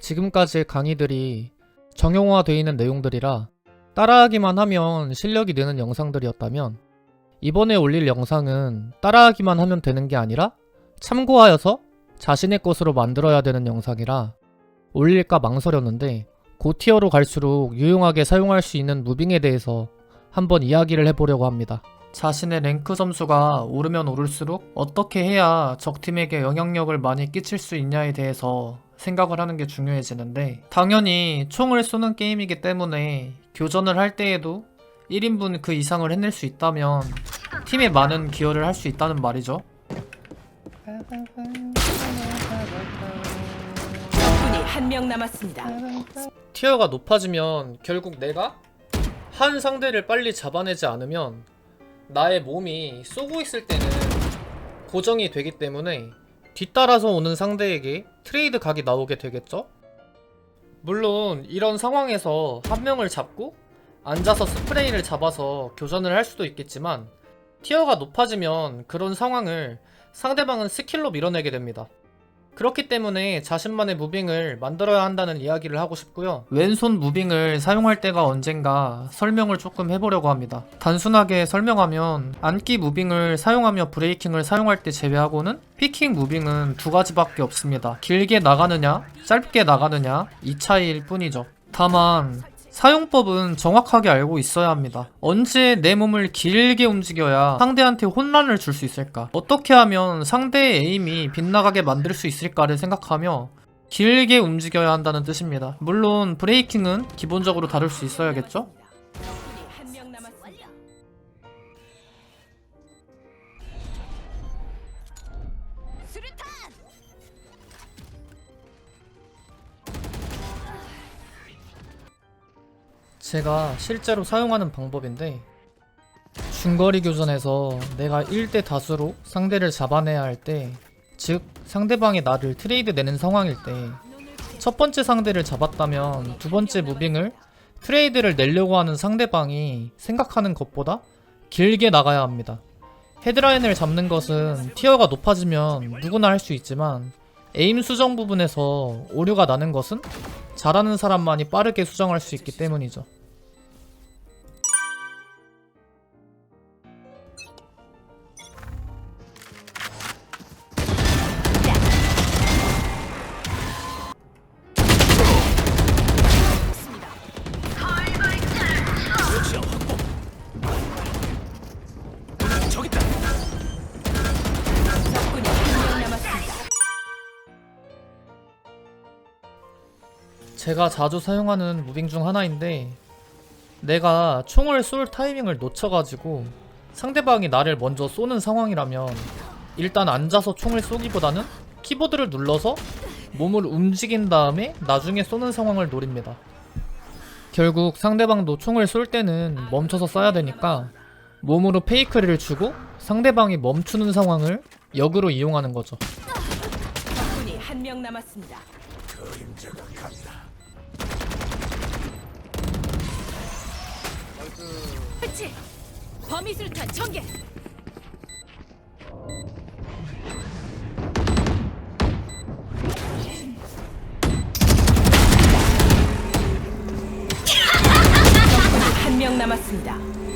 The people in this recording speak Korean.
지금까지의 강의들이 정형화되어 있는 내용들이라 따라하기만 하면 실력이 느는 영상들이었다면 이번에 올릴 영상은 따라하기만 하면 되는 게 아니라 참고하여서 자신의 것으로 만들어야 되는 영상이라 올릴까 망설였는데 고티어로 갈수록 유용하게 사용할 수 있는 무빙에 대해서 한번 이야기를 해보려고 합니다. 자신의 랭크 점수가 오르면 오를수록 어떻게 해야 적팀에게 영향력을 많이 끼칠 수 있냐에 대해서 생각을 하는 게 중요해지는데 당연히 총을 쏘는 게임이기 때문에 교전을 할 때에도 1인분 그 이상을 해낼 수 있다면 팀에 많은 기여를 할 수 있다는 말이죠. 적군이 한 명 남았습니다. 티어가 높아지면 결국 내가 한 상대를 빨리 잡아내지 않으면 나의 몸이 쏘고 있을 때는 고정이 되기 때문에 뒤따라서 오는 상대에게 트레이드 각이 나오게 되겠죠? 물론 이런 상황에서 한 명을 잡고 앉아서 스프레이를 잡아서 교전을 할 수도 있겠지만 티어가 높아지면 그런 상황을 상대방은 스킬로 밀어내게 됩니다. 그렇기 때문에 자신만의 무빙을 만들어야 한다는 이야기를 하고 싶고요. 왼손 무빙을 사용할 때가 언젠가 설명을 조금 해보려고 합니다. 단순하게 설명하면 안기 무빙을 사용하며 브레이킹을 사용할 때 제외하고는 피킹 무빙은 두 가지밖에 없습니다. 길게 나가느냐, 짧게 나가느냐 이 차이일 뿐이죠. 다만 사용법은 정확하게 알고 있어야 합니다. 언제 내 몸을 길게 움직여야 상대한테 혼란을 줄 수 있을까? 어떻게 하면 상대의 에임이 빗나가게 만들 수 있을까를 생각하며 길게 움직여야 한다는 뜻입니다. 물론 브레이킹은 기본적으로 다룰 수 있어야겠죠? 제가 실제로 사용하는 방법인데 중거리 교전에서 내가 1대 다수로 상대를 잡아내야 할 때, 즉 상대방이 나를 트레이드 내는 상황일 때 첫 번째 상대를 잡았다면 두 번째 무빙을 트레이드를 내려고 하는 상대방이 생각하는 것보다 길게 나가야 합니다. 헤드라인을 잡는 것은 티어가 높아지면 누구나 할 수 있지만 에임 수정 부분에서 오류가 나는 것은 잘하는 사람만이 빠르게 수정할 수 있기 때문이죠. 제가 자주 사용하는 무빙 중 하나인데 내가 총을 쏠 타이밍을 놓쳐가지고 상대방이 나를 먼저 쏘는 상황이라면 일단 앉아서 총을 쏘기보다는 키보드를 눌러서 몸을 움직인 다음에 나중에 쏘는 상황을 노립니다. 결국 상대방도 총을 쏠 때는 멈춰서 쏴야 되니까 몸으로 페이크를 주고 상대방이 멈추는 상황을 역으로 이용하는 거죠. 적군이 한 명 남았습니다. 그 치! 범위술탄 전개! 한 명 남았습니다.